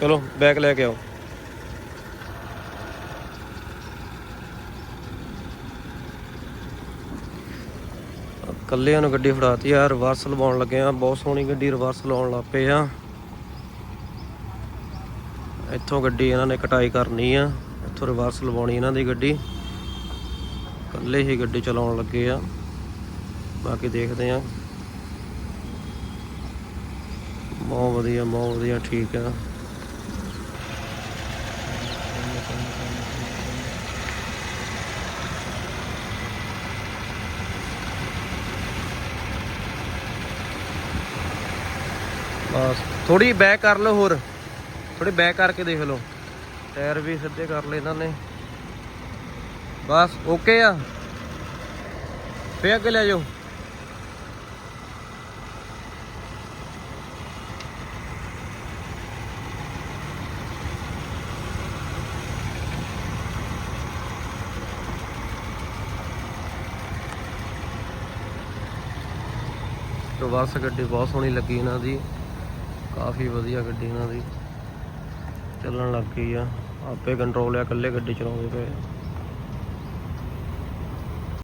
ਚਲੋ ਬੈਗ ਲੈ ਕੇ ਆਓ। ਕੱਲਿਆਂ ਨੂੰ ਗੱਡੀ ਫੜਾਤੀ ਆ ਰਿਵਰਸ ਲਵਾਉਣ ਲੱਗੇ ਆ। ਬਹੁਤ ਸੋਹਣੀ ਗੱਡੀ ਰਿਵਰਸ ਲਾਉਣ ਲੱਗ ਪਏ ਆ। ਇੱਥੋਂ ਗੱਡੀ ਇਹਨਾਂ ਨੇ ਕਟਾਈ ਕਰਨੀ ਆ। ਇੱਥੋਂ ਰਿਵਰਸ ਲਵਾਉਣੀ ਇਹਨਾਂ ਦੀ ਗੱਡੀ। ਕੱਲੇ ਹੀ ਗੱਡੀ ਚਲਾਉਣ ਲੱਗੇ ਆ। ਬਾਕੀ ਦੇਖਦੇ ਆ। ਬਹੁਤ ਵਧੀਆ ਬਹੁਤ ਵਧੀਆ, ਠੀਕ ਆ। ਬਸ। ਥੋੜੀ ਬੈਕ ਕਰ ਲਓ ਹੋਰ। ਥੋੜੀ ਬੈਕ ਕਰਕੇ ਦੇਖ ਲਓ। ਟਾਇਰ ਵੀ ਸਿੱਧੇ ਕਰ ਲਏ ਇਹਨਾਂ ਨੇ। ਬਸ ਓਕੇ ਆ। ਫੇਰ ਅੱਗੇ ਲੈ ਜਾਓ। ਤੋਂ ਬੱਸ ਗੱਡੀ ਬਹੁਤ ਸੋਹਣੀ ਲੱਗੀ ਇਹਨਾਂ ਦੀ। ਕਾਫੀ ਵਧੀਆ ਗੱਡੀ ਇਹਨਾਂ ਦੀ। ਚੱਲਣ ਲੱਗ ਗਈ ਆ। ਆਪੇ ਕੰਟਰੋਲ ਆ, ਇਕੱਲੇ ਗੱਡੀ ਚਲਾਉਂਦੇ ਪਏ